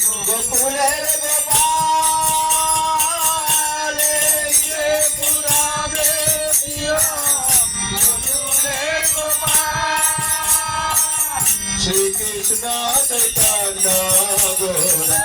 গোকুলের গোপালে পুরাবে শ্রীকৃষ্ণ চৈতন্য গোরা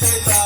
करते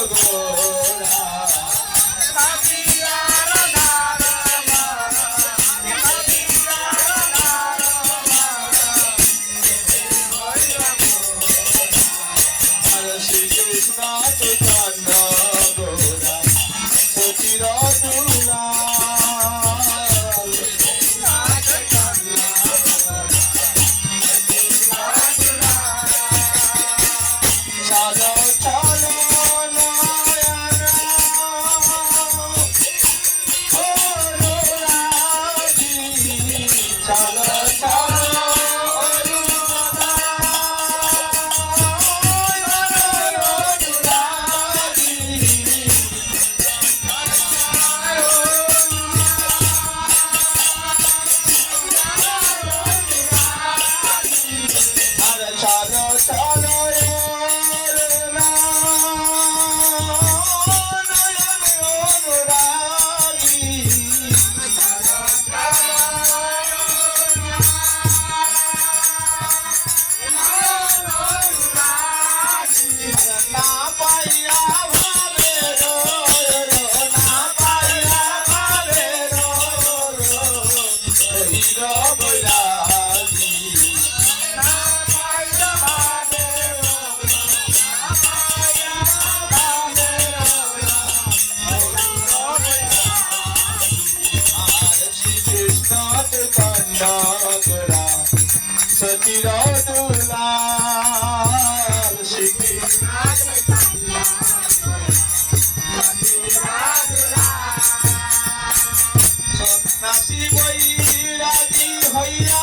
Chicago. তোরা সচির দুলাল শিখি। সন্ন্যাসী বৈরাগী হইয়া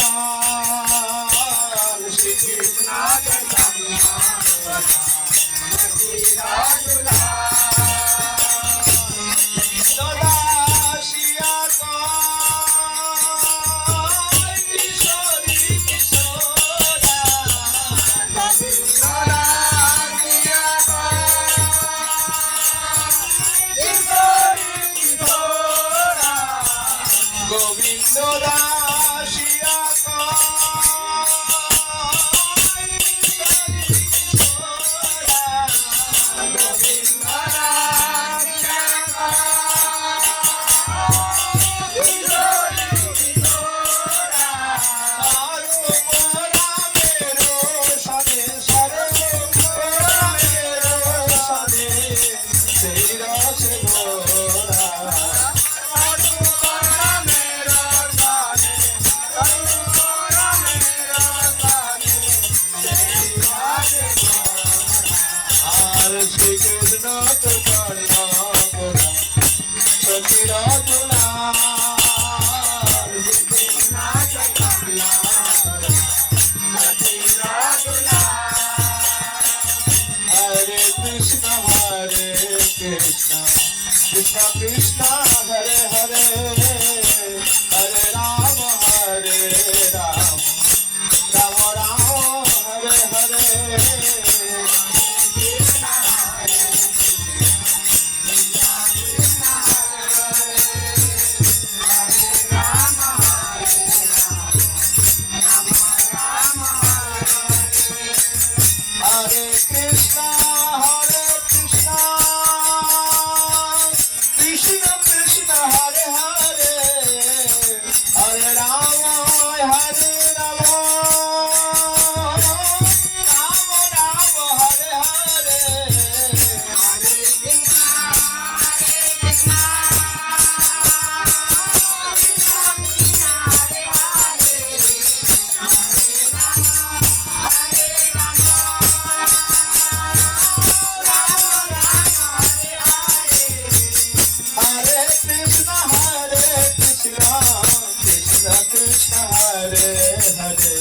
Hare Krishna, हरे हरे